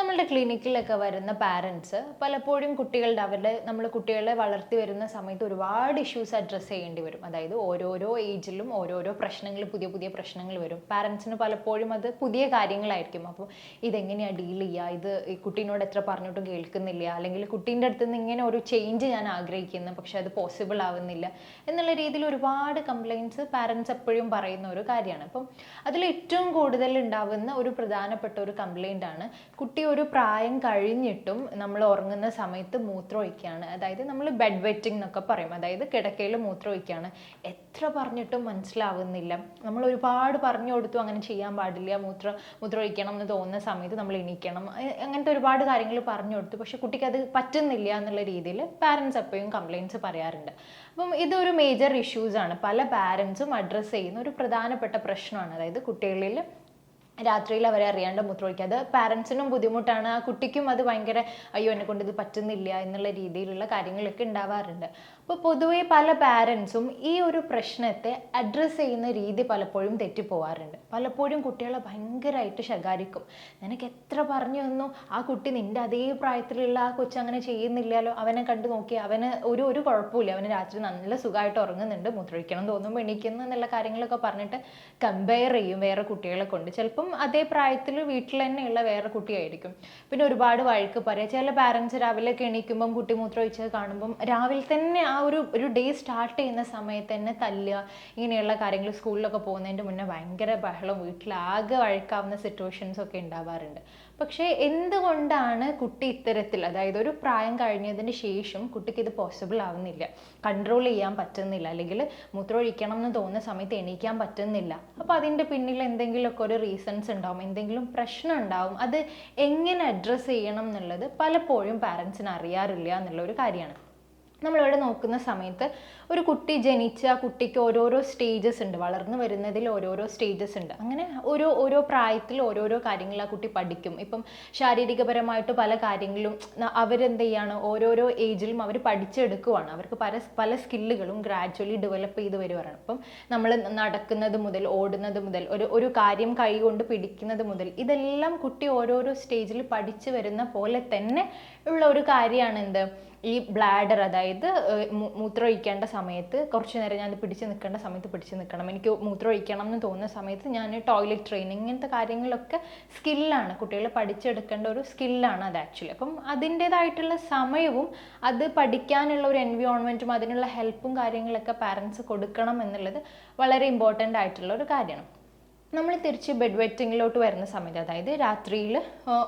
നമ്മളുടെ ക്ലിനിക്കിലൊക്കെ വരുന്ന പാരൻസ് പലപ്പോഴും കുട്ടികളുടെ അവരുടെ നമ്മൾ കുട്ടികളെ വളർത്തി വരുന്ന സമയത്ത് ഒരുപാട് ഇഷ്യൂസ് അഡ്രസ്സ് ചെയ്യേണ്ടി വരും. അതായത് ഓരോരോ ഏജിലും ഓരോരോ പ്രശ്നങ്ങൾ പുതിയ പുതിയ പ്രശ്നങ്ങൾ വരും. പാരൻസിന് പലപ്പോഴും അത് പുതിയ കാര്യങ്ങളായിരിക്കും. അപ്പോൾ ഇതെങ്ങനെയാണ് ഡീൽ ചെയ്യുക ഇത് ഈ കുട്ടീനോട് എത്ര പറഞ്ഞിട്ടും കേൾക്കുന്നില്ല. അല്ലെങ്കിൽ കുട്ടീന്റെ അടുത്ത് നിന്ന് ഇങ്ങനെ ഒരു ചേഞ്ച് ഞാൻ ആഗ്രഹിക്കുന്നു പക്ഷെ അത് പോസിബിൾ ആവുന്നില്ല എന്നുള്ള രീതിയിൽ ഒരുപാട് കംപ്ലയിന്റ്സ് പാരൻസ് എപ്പോഴും പറയുന്ന ഒരു കാര്യമാണ്. അപ്പം അതിൽ ഏറ്റവും കൂടുതൽ ഉണ്ടാവുന്ന ഒരു പ്രധാനപ്പെട്ട ഒരു കംപ്ലയിന്റ് ആണ് കുട്ടി ഒരു പ്രായം കഴിഞ്ഞിട്ടും നമ്മൾ ഉറങ്ങുന്ന സമയത്ത് മൂത്രം ഒഴിക്കുകയാണ് അതായത് നമ്മൾ ബെഡ് വെറ്റിംഗ് എന്നൊക്കെ പറയും. അതായത് കിടക്കയിൽ മൂത്രം ഒഴിക്കുകയാണ് എത്ര പറഞ്ഞിട്ടും മനസ്സിലാവുന്നില്ല. നമ്മൾ ഒരുപാട് പറഞ്ഞു കൊടുത്തു അങ്ങനെ ചെയ്യാൻ പാടില്ല മൂത്രം മൂത്രം ഒഴിക്കണം എന്ന് തോന്നുന്ന സമയത്ത് നമ്മൾ എണീക്കണം. അങ്ങനത്തെ ഒരുപാട് കാര്യങ്ങൾ പറഞ്ഞു കൊടുത്തു. പക്ഷെ കുട്ടിക്ക് അത് പറ്റുന്നില്ല എന്നുള്ള രീതിയിൽ പാരൻസ് എപ്പോഴും കംപ്ലയിന്റ്സ് പറയാറുണ്ട്. അപ്പം ഇതൊരു മേജർ ഇഷ്യൂസ് ആണ്. പല പാരൻസും അഡ്രസ്സ് ചെയ്യുന്ന ഒരു പ്രധാനപ്പെട്ട പ്രശ്നമാണ്. അതായത് കുട്ടികളിൽ രാത്രിയിൽ അവരെ അറിയാണ്ട് മൂത്രമൊഴിക്കുക അത് പാരൻസിനും ബുദ്ധിമുട്ടാണ്. ആ കുട്ടിക്കും അത് ഭയങ്കര അയ്യോ എന്നെ കൊണ്ട് ഇത് പറ്റുന്നില്ല എന്നുള്ള രീതിയിലുള്ള കാര്യങ്ങളൊക്കെ ഉണ്ടാവാറുണ്ട്. അപ്പോൾ പൊതുവേ പല പാരൻസും ഈ ഒരു പ്രശ്നത്തെ അഡ്രസ്സ് ചെയ്യുന്ന രീതി പലപ്പോഴും തെറ്റിപ്പോവാറുണ്ട്. പലപ്പോഴും കുട്ടികളെ ഭയങ്കരമായിട്ട് ശകാരിക്കും. നിനക്ക് എത്ര പറഞ്ഞു തന്നു? ആ കുട്ടി നിന്റെ അതേ പ്രായത്തിലുള്ള ആ കൊച്ചു അങ്ങനെ ചെയ്യുന്നില്ലല്ലോ. അവനെ കണ്ടു നോക്കി. അവന് ഒരു ഒരു കുഴപ്പമില്ല അവന് രാത്രി നല്ല സുഖമായിട്ട് ഉറങ്ങുന്നുണ്ട്. മൂത്രമൊഴിക്കണം തോന്നുമ്പോൾ എണീക്കുന്നു എന്നുള്ള കാര്യങ്ങളൊക്കെ പറഞ്ഞിട്ട് കമ്പയർ ചെയ്യും വേറെ കുട്ടികളെ കൊണ്ട്. ചിലപ്പം അതേ പ്രായത്തിൽ വീട്ടിൽ തന്നെയുള്ള വേറെ കുട്ടിയായിരിക്കും. പിന്നെ ഒരുപാട് വഴക്ക് പറയുക ചില പാരൻസ് രാവിലെ എണീക്കുമ്പം കുട്ടി മൂത്രം ഒഴിച്ചത് കാണുമ്പം രാവിലെ തന്നെ ആ ഒരു ഒരു ഡേ സ്റ്റാർട്ട് ചെയ്യുന്ന സമയത്ത് തന്നെ തല്ലുക ഇങ്ങനെയുള്ള കാര്യങ്ങൾ സ്കൂളിലൊക്കെ പോകുന്നതിന്റെ മുന്നേ ഭയങ്കര ബഹളം. വീട്ടിലാകെ വഴക്കാവുന്ന സിറ്റുവേഷൻസ് ഒക്കെ ഉണ്ടാവാറുണ്ട്. പക്ഷേ എന്തുകൊണ്ടാണ് കുട്ടി ഇത്തരത്തിൽ അതായത് ഒരു പ്രായം കഴിഞ്ഞതിന് ശേഷം കുട്ടിക്ക് ഇത് പോസിബിൾ ആവുന്നില്ല? കൺട്രോൾ ചെയ്യാൻ പറ്റുന്നില്ല. അല്ലെങ്കിൽ മൂത്രം ഒഴിക്കണം എന്ന് തോന്നുന്ന സമയത്ത് എണീക്കാൻ പറ്റുന്നില്ല. അപ്പോൾ അതിന്റെ പിന്നിൽ എന്തെങ്കിലുമൊക്കെ ഒരു റീസൺസ് ഉണ്ടാവും എന്തെങ്കിലും പ്രശ്നം ഉണ്ടാവും അത് എങ്ങനെ അഡ്രസ്സ് ചെയ്യണം എന്നുള്ളത് പലപ്പോഴും പാരൻസിന് അറിയാറില്ല എന്നുള്ള ഒരു കാര്യമാണ്. നമ്മളിവിടെ നോക്കുന്ന സമയത്ത് ഒരു കുട്ടി ജനിച്ച കുട്ടിക്ക് ഓരോരോ സ്റ്റേജസ് ഉണ്ട്. വളർന്നു വരുന്നതിൽ ഓരോരോ സ്റ്റേജസ് ഉണ്ട്. അങ്ങനെ ഓരോ ഓരോ പ്രായത്തിൽ ഓരോരോ കാര്യങ്ങൾ ആ കുട്ടി പഠിക്കും. ഇപ്പം ശാരീരികപരമായിട്ട് പല കാര്യങ്ങളും അവരെന്ത് ചെയ്യാണ്? ഓരോരോ ഏജിലും അവർ പഠിച്ചെടുക്കുവാണ്. അവർക്ക് പല പല സ്കില്ലുകളും ഗ്രാജ്വലി ഡെവലപ്പ് ചെയ്ത് വരുവാണ്. അപ്പം നമ്മൾ നടക്കുന്നത് മുതൽ ഓടുന്നത് മുതൽ ഒരു ഒരു കാര്യം കൈ കൊണ്ട് പിടിക്കുന്നത് മുതൽ ഇതെല്ലാം കുട്ടി ഓരോരോ സ്റ്റേജിൽ പഠിച്ചു വരുന്ന പോലെ തന്നെ ഉള്ള ഒരു കാര്യമാണ് എന്ത് ഈ ബ്ലാഡർ അതായത് മൂത്രം ഒഴിക്കേണ്ട സമയത്ത് കുറച്ച് നേരം ഞാൻ പിടിച്ച് നിൽക്കേണ്ട സമയത്ത് പിടിച്ച് നിൽക്കണം. എനിക്ക് മൂത്രം ഒഴിക്കണം എന്ന് തോന്നുന്ന സമയത്ത് ഞാൻ ടോയ്ലറ്റ് ട്രെയിനിങ് ഇങ്ങനത്തെ കാര്യങ്ങളൊക്കെ സ്കില്ലാണ് കുട്ടികൾ പഠിച്ചെടുക്കേണ്ട ഒരു സ്കില്ലാണ് അത് ആക്ച്വലി അപ്പം അതിന്റെതായിട്ടുള്ള സമയവും അത് പഠിക്കാനുള്ള ഒരു എൻവിയോൺമെന്റും അതിനുള്ള ഹെൽപ്പും കാര്യങ്ങളൊക്കെ പാരൻസ് കൊടുക്കണം എന്നുള്ളത് വളരെ ഇമ്പോർട്ടന്റ് ആയിട്ടുള്ള ഒരു കാര്യമാണ്. നമ്മൾ തിരിച്ച് ബെഡ് വെറ്റിങ്ങിലോട്ട് വരുന്ന സമയത്ത് അതായത് രാത്രിയിൽ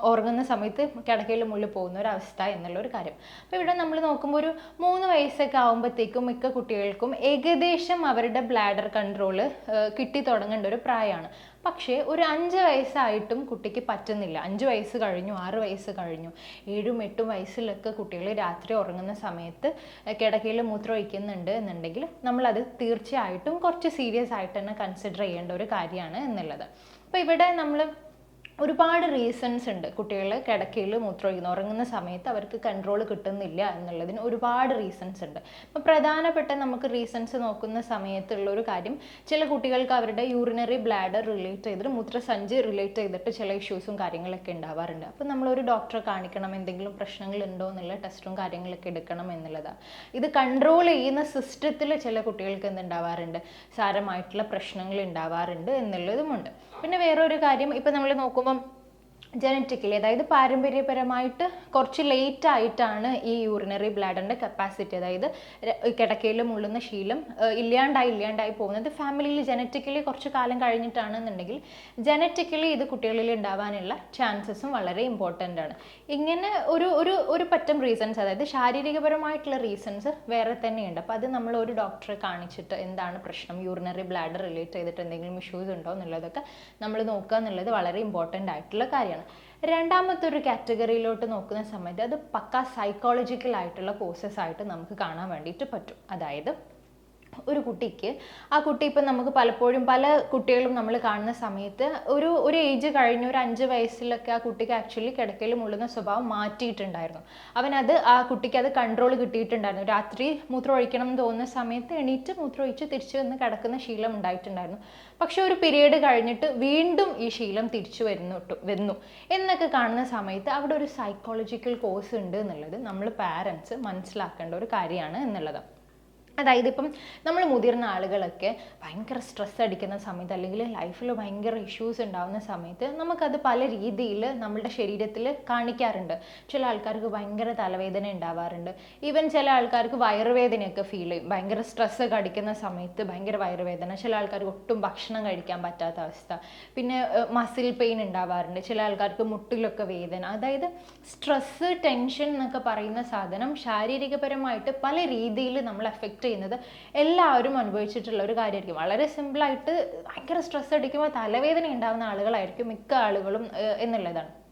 ഉറങ്ങുന്ന സമയത്ത് കിടക്കയിൽ മുള്ളിൽ പോകുന്ന ഒരു അവസ്ഥ എന്നുള്ള ഒരു കാര്യം. അപ്പോൾ ഇവിടെ നമ്മൾ നോക്കുമ്പോൾ ഒരു മൂന്ന് വയസ്സൊക്കെ ആകുമ്പോഴത്തേക്കും മിക്ക കുട്ടികൾക്കും ഏകദേശം അവരുടെ ബ്ലാഡർ കൺട്രോൾ കിട്ടി തുടങ്ങേണ്ട ഒരു പ്രായമാണ്. പക്ഷേ ഒരു അഞ്ച് വയസ്സായിട്ടും കുട്ടിക്ക് പറ്റുന്നില്ല. അഞ്ച് വയസ്സ് കഴിഞ്ഞു ആറ് വയസ്സ് കഴിഞ്ഞു. ഏഴും എട്ടും വയസ്സിലൊക്കെ കുട്ടികൾ രാത്രി ഉറങ്ങുന്ന സമയത്ത് കിടക്കയിൽ മൂത്രം ഒഴിക്കുന്നുണ്ട് എന്നുണ്ടെങ്കിൽ നമ്മളത് തീർച്ചയായിട്ടും കുറച്ച് സീരിയസ് ആയിട്ട് തന്നെ കൺസിഡർ ചെയ്യേണ്ട ഒരു കാര്യമാണ് എന്നുള്ളത്. അപ്പോൾ ഇവിടെ നമ്മൾ ഒരുപാട് റീസൺസ് ഉണ്ട്. കുട്ടികൾ കിടക്കയിൽ മൂത്രമൊഴിക്കുന്നു. ഉറങ്ങുന്ന സമയത്ത് അവർക്ക് കൺട്രോൾ കിട്ടുന്നില്ല എന്നുള്ളതിന് ഒരുപാട് റീസൺസ് ഉണ്ട്. അപ്പോൾ പ്രധാനപ്പെട്ട നമുക്ക് റീസൺസ് നോക്കുന്ന സമയത്തുള്ള ഒരു കാര്യം ചില കുട്ടികൾക്ക് അവരുടെ യൂറിനറി ബ്ലാഡർ റിലേറ്റ് ചെയ്തിട്ട് മൂത്രസഞ്ചി റിലേറ്റ് ചെയ്തിട്ട് ചില ഇഷ്യൂസും കാര്യങ്ങളൊക്കെ ഉണ്ടാവാറുണ്ട്. അപ്പോൾ നമ്മളൊരു ഡോക്ടറെ കാണിക്കണം എന്തെങ്കിലും പ്രശ്നങ്ങൾ ഉണ്ടോ എന്നുള്ള ടെസ്റ്റും കാര്യങ്ങളൊക്കെ എടുക്കണം എന്നുള്ളതാണ് ഇത് കൺട്രോൾ ചെയ്യുന്ന സിസ്റ്റത്തിൽ ചില കുട്ടികൾക്ക് എന്തുണ്ടാവാറുണ്ട്? സാരമായിട്ടുള്ള പ്രശ്നങ്ങൾ ഉണ്ടാവാറുണ്ട് എന്നുള്ളതുമുണ്ട്. പിന്നെ വേറൊരു കാര്യം ഇപ്പം നമ്മൾ നോക്കുമ്പം ജനറ്റിക്കലി അതായത് പാരമ്പര്യപരമായിട്ട് കുറച്ച് ലേറ്റ് ആയിട്ടാണ് ഈ യൂറിനറി ബ്ലാഡറിന്റെ കപ്പാസിറ്റി അതായത് കിടക്കയിൽ മുള്ളുന്ന ശീലം ഇല്ലാണ്ടായി ഇല്ലാണ്ടായി പോകുന്നത് ഫാമിലിയിൽ ജനറ്റിക്കലി കുറച്ച് കാലം കഴിഞ്ഞിട്ടാണെന്നുണ്ടെങ്കിൽ ജനറ്റിക്കലി ഇത് കുട്ടികളിൽ ഉണ്ടാവാനുള്ള ചാൻസസും വളരെ ഇമ്പോർട്ടന്റ് ആണ്. ഇങ്ങനെ ഒരു ഒരു ഒരു പറ്റം റീസൺസ് അതായത് ശാരീരികപരമായിട്ടുള്ള റീസൺസ് വേറെ തന്നെയുണ്ട്. അപ്പോൾ അത് നമ്മൾ ഒരു ഡോക്ടറെ കാണിച്ചിട്ട് എന്താണ് പ്രശ്നം യൂറിനറി ബ്ലാഡർ റിലേറ്റ് ചെയ്തിട്ട് എന്തെങ്കിലും ഇഷ്യൂസ് ഉണ്ടോ എന്നുള്ളതൊക്കെ നമ്മൾ നോക്കുക എന്നുള്ളത് വളരെ ഇമ്പോർട്ടന്റ് ആയിട്ടുള്ള കാര്യമാണ്. രണ്ടാമത്തെ ഒരു കാറ്റഗറിയിലോട്ട് നോക്കുന്ന സമയത്ത് അത് പക്ക സൈക്കോളജിക്കൽ ആയിട്ടുള്ള കോഴ്സസ് ആയിട്ട് നമുക്ക് കാണാൻ വേണ്ടിയിട്ട് പറ്റും. അതായത് ഒരു കുട്ടിക്ക് ആ കുട്ടി ഇപ്പം നമുക്ക് പലപ്പോഴും പല കുട്ടികളും നമ്മൾ കാണുന്ന സമയത്ത് ഒരു ഒരു ഏജ് കഴിഞ്ഞ ഒരു അഞ്ച് വയസ്സിലൊക്കെ ആ കുട്ടിക്ക് ആക്ച്വലി കിടക്കയിൽ മുള്ളുന്ന സ്വഭാവം മാറ്റിയിട്ടുണ്ടായിരുന്നു. അവനത് ആ കുട്ടിക്ക് അത് കൺട്രോൾ കിട്ടിയിട്ടുണ്ടായിരുന്നു. രാത്രി മൂത്രം ഒഴിക്കണം എന്ന് തോന്നുന്ന സമയത്ത് എണീറ്റ് മൂത്രം ഒഴിച്ച് തിരിച്ചു വന്ന് കിടക്കുന്ന ശീലം ഉണ്ടായിട്ടുണ്ടായിരുന്നു. പക്ഷെ ഒരു പീരീഡ് കഴിഞ്ഞിട്ട് വീണ്ടും ഈ ശീലം തിരിച്ചു വരുന്നു വന്നു. എന്നൊക്കെ കാണുന്ന സമയത്ത് അവിടെ ഒരു സൈക്കോളജിക്കൽ കോഴ്സ് ഉണ്ട് എന്നുള്ളത് നമ്മൾ പാരൻസ് മനസ്സിലാക്കേണ്ട ഒരു കാര്യമാണ് എന്നുള്ളത് അതായത് ഇപ്പം നമ്മൾ മുതിർന്ന ആളുകളൊക്കെ ഭയങ്കര സ്ട്രെസ് അടിക്കുന്ന സമയത്ത് അല്ലെങ്കിൽ ലൈഫിൽ ഭയങ്കര ഇഷ്യൂസ് ഉണ്ടാകുന്ന സമയത്ത് നമുക്കത് പല രീതിയിൽ നമ്മളുടെ ശരീരത്തിൽ കാണിക്കാറുണ്ട്. ചില ആൾക്കാർക്ക് ഭയങ്കര തലവേദന ഉണ്ടാവാറുണ്ട്. ഈവൻ ചില ആൾക്കാർക്ക് വയറുവേദനയൊക്കെ ഫീൽ ചെയ്യും. ഭയങ്കര സ്ട്രെസ് ഒക്കെ അടിക്കുന്ന സമയത്ത് ഭയങ്കര വയറുവേദന. ചില ആൾക്കാർക്ക് ഒട്ടും ഭക്ഷണം കഴിക്കാൻ പറ്റാത്ത അവസ്ഥ. പിന്നെ മസിൽ പെയിൻ ഉണ്ടാവാറുണ്ട്. ചില ആൾക്കാർക്ക് മുട്ടിലൊക്കെ വേദന. അതായത് സ്ട്രെസ് ടെൻഷൻ എന്നൊക്കെ പറയുന്ന സാധനം ശാരീരികപരമായിട്ട് പല രീതിയിൽ നമ്മൾ എഫക്റ്റ് ചെയ്യുന്നത് എല്ലാവരും അനുഭവിച്ചിട്ടുള്ള ഒരു കാര്യമായിരിക്കും. വളരെ സിമ്പിളായിട്ട് ഭയങ്കര സ്ട്രെസ് അടിക്കുമ്പോൾ തലവേദന ഉണ്ടാകുന്ന ആളുകളായിരിക്കും മിക്ക ആളുകളും എന്നുള്ളതാണ്.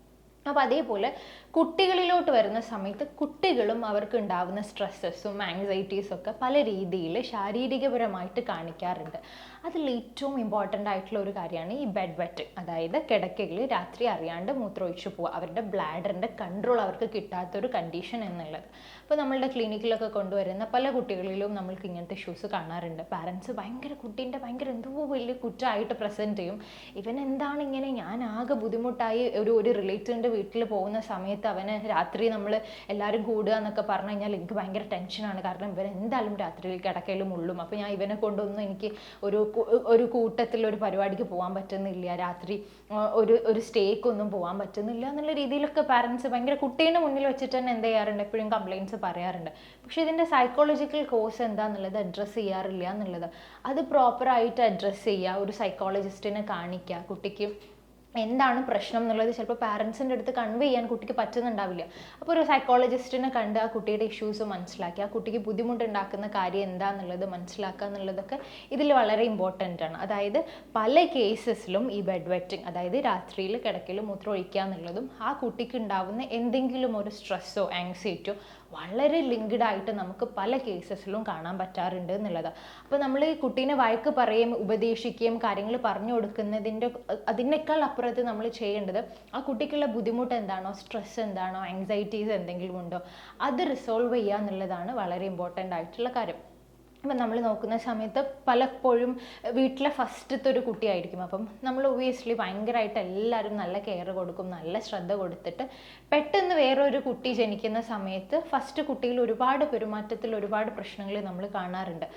അപ്പോൾ അതേപോലെ കുട്ടികളിലോട്ട് വരുന്ന സമയത്ത് കുട്ടികളും അവർക്ക് ഉണ്ടാകുന്ന സ്ട്രെസ്സസും ആങ്സൈറ്റീസും ഒക്കെ പല രീതിയിൽ ശാരീരികപരമായിട്ട് കാണിക്കാറുണ്ട്. അതിൽ ഏറ്റവും ഇമ്പോർട്ടന്റ് ആയിട്ടുള്ള ഒരു കാര്യമാണ് ഈ ബെഡ് വെറ്റ് അതായത് കിടക്കയിൽ രാത്രി അറിയാണ്ട് മൂത്രമൊഴിച്ചു പോവുക. അവരുടെ ബ്ലാഡറിന്റെ കൺട്രോൾ അവർക്ക് കിട്ടാത്തൊരു കണ്ടീഷൻ എന്നുള്ളത്. അപ്പോൾ നമ്മളുടെ ക്ലിനിക്കിലൊക്കെ കൊണ്ടുവരുന്ന പല കുട്ടികളിലും നമ്മൾക്ക് ഇങ്ങനത്തെ ഇഷ്യൂസ് കാണാറുണ്ട്. പാരൻസ് ഭയങ്കര കുട്ടീന്റെ ഭയങ്കര എന്തോ വലിയ കുറ്റമായിട്ട് പ്രസന്റ് ചെയ്യും. ഇവൻ എന്താണ് ഇങ്ങനെ? ഞാൻ ആകെ ബുദ്ധിമുട്ടായി. ഒരു ഒരു റിലേറ്റീവിന്റെ വീട്ടിൽ പോകുന്ന സമയത്ത് അവന് രാത്രി നമ്മൾ എല്ലാവരും കൂടുക എന്നൊക്കെ പറഞ്ഞു കഴിഞ്ഞാൽ എനിക്ക് ഭയങ്കര ടെൻഷനാണ് കാരണം ഇവൻ എന്തായാലും രാത്രിയിൽ കിടക്കയിലും ഉള്ളും. അപ്പോൾ ഞാൻ ഇവനെ കൊണ്ടൊന്നും എനിക്ക് ഒരു ഒരു കൂട്ടത്തിൽ ഒരു പരിപാടിക്ക് പോകാൻ പറ്റുന്നില്ല. രാത്രി ഒരു ഒരു സ്റ്റേക്കൊന്നും പോകാൻ പറ്റുന്നില്ല എന്നുള്ള രീതിയിലൊക്കെ പാരൻസ് ഭയങ്കര കുട്ടീന്റെ മുന്നിൽ വെച്ചിട്ട് തന്നെ എന്ത് ചെയ്യാറുണ്ട്? എപ്പോഴും കംപ്ലയിൻസ് പറയാറുണ്ട്. പക്ഷേ ഇതിന്റെ സൈക്കോളജിക്കൽ കോഴ്സ് എന്താണെന്നുള്ളത് അഡ്രസ്സ് ചെയ്യാറില്ല എന്നുള്ളത്. അത് പ്രോപ്പറായിട്ട് അഡ്രസ്സ് ചെയ്യുക. ഒരു സൈക്കോളജിസ്റ്റിനെ കാണിക്കുക. കുട്ടിക്ക് എന്താണ് പ്രശ്നം എന്നുള്ളത് ചിലപ്പോൾ പാരൻസിന്റെ അടുത്ത് കൺവേ ചെയ്യാൻ കുട്ടിക്ക് പറ്റുന്നുണ്ടാവില്ല. അപ്പോൾ ഒരു സൈക്കോളജിസ്റ്റിനെ കണ്ട് ആ കുട്ടിയുടെ ഇഷ്യൂസ് മനസ്സിലാക്കി ആ കുട്ടിക്ക് ബുദ്ധിമുട്ടുണ്ടാക്കുന്ന കാര്യം എന്താണെന്നുള്ളത് മനസ്സിലാക്കുക എന്നുള്ളതൊക്കെ ഇതിൽ വളരെ ഇമ്പോർട്ടന്റ് ആണ്. അതായത് പല കേസസിലും ഈ ബെഡ് വെറ്റിംഗ് അതായത് രാത്രിയിൽ കിടക്കയിൽ മൂത്രം ഒഴിക്കുക എന്നുള്ളതും ആ കുട്ടിക്ക് ഉണ്ടാവുന്ന എന്തെങ്കിലും ഒരു സ്ട്രെസ്സോ ആങ്സൈറ്റിയോ വളരെ ലിങ്ക്ഡ് ആയിട്ട് നമുക്ക് പല കേസസിലും കാണാൻ പറ്റാറുണ്ട് എന്നുള്ളതാണ്. അപ്പോൾ നമ്മൾ ഈ കുട്ടീനെ വഴക്ക് പറയുകയും ഉപദേശിക്കുകയും കാര്യങ്ങൾ പറഞ്ഞു കൊടുക്കുന്നതിന്റെ അതിനേക്കാൾ അപ്പുറത്ത് നമ്മൾ ചെയ്യേണ്ടത് ആ കുട്ടിക്കുള്ള ബുദ്ധിമുട്ട് എന്താണോ സ്ട്രെസ് എന്താണോ ആങ്സൈറ്റീസ് എന്തെങ്കിലും ഉണ്ടോ അത് റിസോൾവ് ചെയ്യുക എന്നുള്ളതാണ് വളരെ ഇമ്പോർട്ടന്റ് ആയിട്ടുള്ള കാര്യം. അപ്പം നമ്മൾ നോക്കുന്ന സമയത്ത് പലപ്പോഴും വീട്ടിലെ ഫസ്റ്റത്തെ ഒരു കുട്ടിയായിരിക്കും. അപ്പം നമ്മൾ ഒബിയസ്ലി ഭയങ്കരമായിട്ട് എല്ലാവരും നല്ല കെയർ കൊടുക്കും നല്ല ശ്രദ്ധ കൊടുത്തിട്ട് പെട്ടെന്ന് വേറൊരു കുട്ടി ജനിക്കുന്ന സമയത്ത് ഫസ്റ്റ് കുട്ടിയിൽ ഒരുപാട് പെരുമാറ്റത്തിൽ ഒരുപാട് പ്രശ്നങ്ങൾ നമ്മൾ കാണാറുണ്ട്.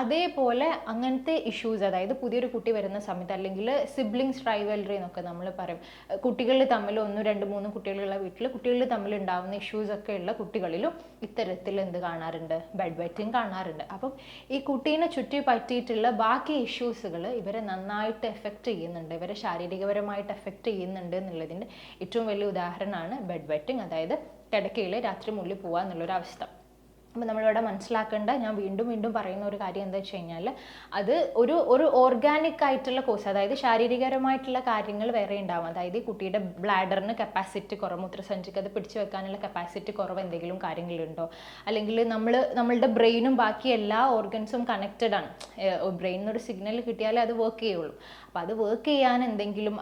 അതേപോലെ അങ്ങനത്തെ ഇഷ്യൂസ് അതായത് പുതിയൊരു കുട്ടി വരുന്ന സമയത്ത് അല്ലെങ്കിൽ സിബ്ലിങ്സ് ട്രൈവലറി എന്നൊക്കെ നമ്മൾ പറയും. കുട്ടികൾ തമ്മിൽ ഒന്ന് രണ്ട് മൂന്ന് കുട്ടികളുള്ള വീട്ടിൽ കുട്ടികൾ തമ്മിൽ ഉണ്ടാകുന്ന ഇഷ്യൂസ് ഒക്കെ ഉള്ള കുട്ടികളിലും ഇത്തരത്തിൽ എന്ത് കാണാറുണ്ട്? ബെഡ് വെറ്റിംഗ് കാണാറുണ്ട്. അപ്പം ഈ കുട്ടീനെ ചുറ്റി പറ്റിയിട്ടുള്ള ബാക്കി ഇഷ്യൂസുകൾ ഇവരെ നന്നായിട്ട് എഫക്റ്റ് ചെയ്യുന്നുണ്ട്. ഇവരെ ശാരീരികപരമായിട്ട് എഫക്റ്റ് ചെയ്യുന്നുണ്ട് എന്നുള്ളതിന്റെ ഏറ്റവും വലിയ ഉദാഹരണമാണ് ബെഡ് വെറ്റിംഗ് അതായത് കിടക്കയിൽ രാത്രി മുള്ളിൽ പോകുക എന്നുള്ളൊരു അവസ്ഥ അപ്പോൾ നമ്മളിവിടെ മനസ്സിലാക്കേണ്ട ഞാൻ വീണ്ടും വീണ്ടും പറയുന്ന ഒരു കാര്യം എന്താ വെച്ച് കഴിഞ്ഞാൽ അത് ഒരു ഒരു ഓർഗാനിക് ആയിട്ടുള്ള കോഴ്സ് അതായത് ശാരീരികപരമായിട്ടുള്ള കാര്യങ്ങൾ വേറെ ഉണ്ടാവും. അതായത് കുട്ടിയുടെ ബ്ലാഡറിന് കപ്പാസിറ്റി കുറവ് മൂത്രസഞ്ചിക്ക് അത് പിടിച്ചു വെക്കാനുള്ള കപ്പാസിറ്റി കുറവ് എന്തെങ്കിലും കാര്യങ്ങളുണ്ടോ? അല്ലെങ്കിൽ നമ്മൾ നമ്മളുടെ ബ്രെയിനും ബാക്കി എല്ലാ ഓർഗൻസും കണക്റ്റഡ് ആണ്. ബ്രെയിനിന് ഒരു സിഗ്നൽ കിട്ടിയാലേ അത് വർക്ക് ചെയ്യുള്ളൂ. അപ്പോൾ അത് വർക്ക് ചെയ്യാൻ എന്തെങ്കിലും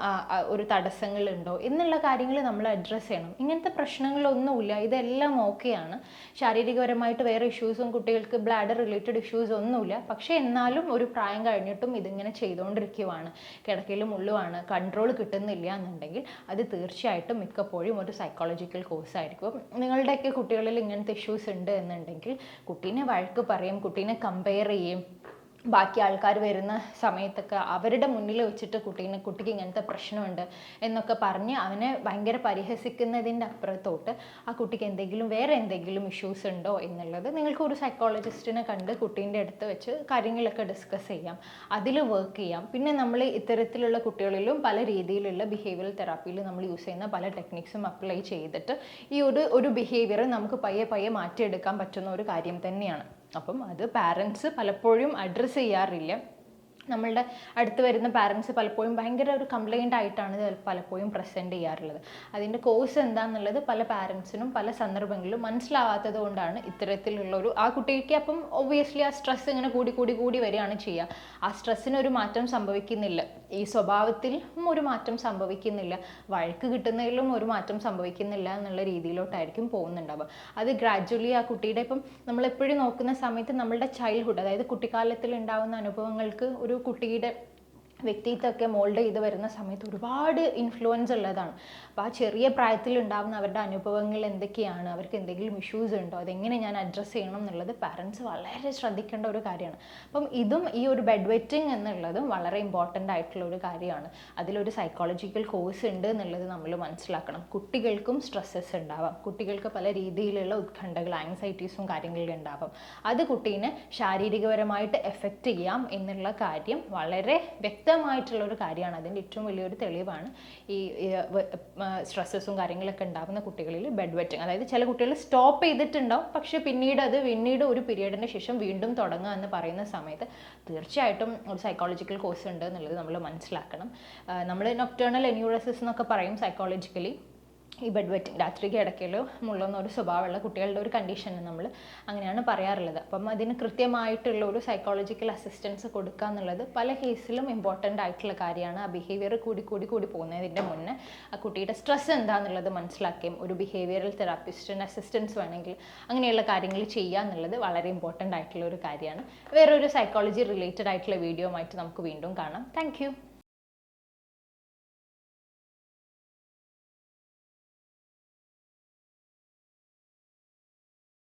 ഒരു തടസ്സങ്ങളുണ്ടോ എന്നുള്ള കാര്യങ്ങൾ നമ്മൾ അഡ്രസ്സ് ചെയ്യണം. ഇങ്ങനത്തെ പ്രശ്നങ്ങളൊന്നുമില്ല. ഇതെല്ലാം ഓക്കെയാണ് ശാരീരികപരമായിട്ട് വേറെ ഇഷ്യൂസും കുട്ടികൾക്ക് ബ്ലാഡർ റിലേറ്റഡ് ഇഷ്യൂസ് ഒന്നുമില്ല. പക്ഷേ എന്നാലും ഒരു പ്രായം കഴിഞ്ഞിട്ടും ഇതിങ്ങനെ ചെയ്തുകൊണ്ടിരിക്കുവാണ് കിടക്കയിൽ മുള്ളുവാണ്. കൺട്രോൾ കിട്ടുന്നില്ല എന്നുണ്ടെങ്കിൽ അത് തീർച്ചയായിട്ടും മിക്കപ്പോഴും ഒരു സൈക്കോളജിക്കൽ കോഴ്സ് ആയിരിക്കും. നിങ്ങളുടെയൊക്കെ കുട്ടികളിൽ ഇങ്ങനത്തെ ഇഷ്യൂസ് ഉണ്ട് എന്നുണ്ടെങ്കിൽ കുട്ടീനെ വഴക്ക് പറയും കുട്ടീനെ കമ്പയർ ചെയ്യും. ബാക്കി ആൾക്കാർ വരുന്ന സമയത്തൊക്കെ അവരുടെ മുന്നിൽ വെച്ചിട്ട് കുട്ടീനെ കുട്ടിക്ക് ഇങ്ങനത്തെ പ്രശ്നമുണ്ട് എന്നൊക്കെ പറഞ്ഞ് അവനെ ഭയങ്കര പരിഹസിക്കുന്നതിന്റെ അപ്പുറത്തോട്ട് ആ കുട്ടിക്ക് എന്തെങ്കിലും വേറെ എന്തെങ്കിലും ഇഷ്യൂസ് ഉണ്ടോ എന്നുള്ളത് നിങ്ങൾക്ക് ഒരു സൈക്കോളജിസ്റ്റിനെ കണ്ട് കുട്ടീന്റെ അടുത്ത് വെച്ച് കാര്യങ്ങളൊക്കെ ഡിസ്കസ് ചെയ്യാം. അതിൽ വർക്ക് ചെയ്യാം. പിന്നെ നമ്മൾ ഇത്തരത്തിലുള്ള കുട്ടികളിലും പല രീതിയിലുള്ള ബിഹേവിയറൽ തെറാപ്പിയിൽ നമ്മൾ യൂസ് ചെയ്യുന്ന പല ടെക്നിക്സും അപ്ലൈ ചെയ്തിട്ട് ഈ ഒരു ഒരു ബിഹേവിയർ നമുക്ക് പയ്യെ പയ്യെ മാറ്റിയെടുക്കാൻ പറ്റുന്ന ഒരു കാര്യം തന്നെയാണ്. അപ്പം അത് പാരൻസ് പലപ്പോഴും അഡ്രസ്സ് ചെയ്യാറില്ല. നമ്മളുടെ അടുത്ത് വരുന്ന പാരൻസ് പലപ്പോഴും ഭയങ്കര ഒരു കംപ്ലൈന്റ് ആയിട്ടാണ് പലപ്പോഴും പ്രസന്റ് ചെയ്യാറുള്ളത്. അതിന്റെ കോഴ്സ് എന്താണെന്നുള്ളത് പല പാരൻസിനും പല സന്ദർഭങ്ങളിലും മനസ്സിലാവാത്തത് കൊണ്ടാണ് ഇത്തരത്തിലുള്ള ഒരു ആ കുട്ടിക്ക് അപ്പം ഒബ്വിയസ്ലി ആ സ്ട്രെസ് ഇങ്ങനെ കൂടി കൂടി കൂടി വരികയാണ് ചെയ്യുക. ആ സ്ട്രെസ്സിന് ഒരു മാറ്റം സംഭവിക്കുന്നില്ല. ഈ സ്വഭാവത്തിൽ ഒരു മാറ്റം സംഭവിക്കുന്നില്ല. വഴക്ക് കിട്ടുന്നതിലും ഒരു മാറ്റം സംഭവിക്കുന്നില്ല എന്നുള്ള രീതിയിലോട്ടായിരിക്കും പോകുന്നുണ്ടാവുക അത് ഗ്രാജ്വലി ആ കുട്ടിയുടെ ഇപ്പം നമ്മൾ എപ്പോഴും നോക്കുന്ന സമയത്ത് നമ്മളുടെ ചൈൽഡ്ഹുഡ് അതായത് കുട്ടിക്കാലത്തിൽ ഉണ്ടാകുന്ന അനുഭവങ്ങൾക്ക് ഒരു കുട്ടിയുടെ വ്യക്തിത്വമൊക്കെ മോൾഡ് ചെയ്ത് വരുന്ന സമയത്ത് ഒരുപാട് ഇൻഫ്ലുവൻസ് ഉള്ളതാണ്. അപ്പോൾ ആ ചെറിയ പ്രായത്തിൽ ഉണ്ടാകുന്ന അവരുടെ അനുഭവങ്ങൾ എന്തൊക്കെയാണ്? അവർക്ക് എന്തെങ്കിലും ഇഷ്യൂസ് ഉണ്ടോ? അതെങ്ങനെ ഞാൻ അഡ്രസ്സ് ചെയ്യണം എന്നുള്ളത് പാരൻസ് വളരെ ശ്രദ്ധിക്കേണ്ട ഒരു കാര്യമാണ്. അപ്പം ഇതും ഈ ഒരു ബെഡ് വെറ്റിംഗ് എന്നുള്ളതും വളരെ ഇമ്പോർട്ടന്റ് ആയിട്ടുള്ള ഒരു കാര്യമാണ്. അതിലൊരു സൈക്കോളജിക്കൽ കോഴ്സ് ഉണ്ട് എന്നുള്ളത് നമ്മൾ മനസ്സിലാക്കണം. കുട്ടികൾക്കും സ്ട്രെസ്സസ് ഉണ്ടാവാം. കുട്ടികൾക്ക് പല രീതിയിലുള്ള ഉത്കണ്ഠകൾ ആങ്സൈറ്റീസും കാര്യങ്ങളും ഉണ്ടാവാം. അത് കുട്ടീനെ ശാരീരികപരമായിട്ട് എഫക്റ്റ് ചെയ്യാം എന്നുള്ള കാര്യം വളരെ വ്യക്തമായിട്ടുള്ള ഒരു കാര്യമാണ്. അതിന്റെ ഏറ്റവും വലിയൊരു തെളിവാണ് ഈ സ്ട്രെസ്സസും കാര്യങ്ങളൊക്കെ ഉണ്ടാകുന്ന കുട്ടികളിൽ ബെഡ് വെറ്റിംഗ് അതായത് ചില കുട്ടികൾ സ്റ്റോപ്പ് ചെയ്തിട്ടുണ്ടാവും. പക്ഷേ പിന്നീട് അത് പിന്നീട് ഒരു പീരീഡിന് ശേഷം വീണ്ടും തുടങ്ങുക എന്ന് പറയുന്ന സമയത്ത് തീർച്ചയായിട്ടും ഒരു സൈക്കോളജിക്കൽ കോഴ്സ് ഉണ്ട് എന്നുള്ളത് നമ്മൾ മനസ്സിലാക്കണം. നമ്മൾ നൊക്ടേണൽ എന്യൂറസിസ് എന്നൊക്കെ പറയും സൈക്കോളജിക്കലി ഈ ബെഡ് വെറ്റിംഗ് രാത്രി ഇടയ്ക്കലോ മുള്ളുന്ന ഒരു സ്വഭാവമുള്ള കുട്ടികളുടെ ഒരു കണ്ടീഷൻ നമ്മൾ അങ്ങനെയാണ് പറയാറുള്ളത്. അപ്പം അതിന് കൃത്യമായിട്ടുള്ള ഒരു സൈക്കോളജിക്കൽ അസിസ്റ്റൻസ് കൊടുക്കുക എന്നുള്ളത് പല കേസിലും ഇമ്പോർട്ടന്റ് ആയിട്ടുള്ള കാര്യമാണ്. ആ ബിഹേവിയർ കൂടി കൂടി കൂടി പോകുന്നതിന്റെ മുന്നേ ആ കുട്ടിയുടെ സ്ട്രെസ് എന്താണെന്നുള്ളത് മനസ്സിലാക്കുകയും ഒരു ബിഹേവിയറൽ തെറാപ്പിസ്റ്റിന് അസിസ്റ്റൻസ് വേണമെങ്കിൽ അങ്ങനെയുള്ള കാര്യങ്ങൾ ചെയ്യുക എന്നുള്ളത് വളരെ ഇമ്പോർട്ടന്റ് ആയിട്ടുള്ള ഒരു കാര്യമാണ്. വേറൊരു സൈക്കോളജി റിലേറ്റഡ് ആയിട്ടുള്ള വീഡിയോ ആയിട്ട് നമുക്ക് വീണ്ടും കാണാം. താങ്ക്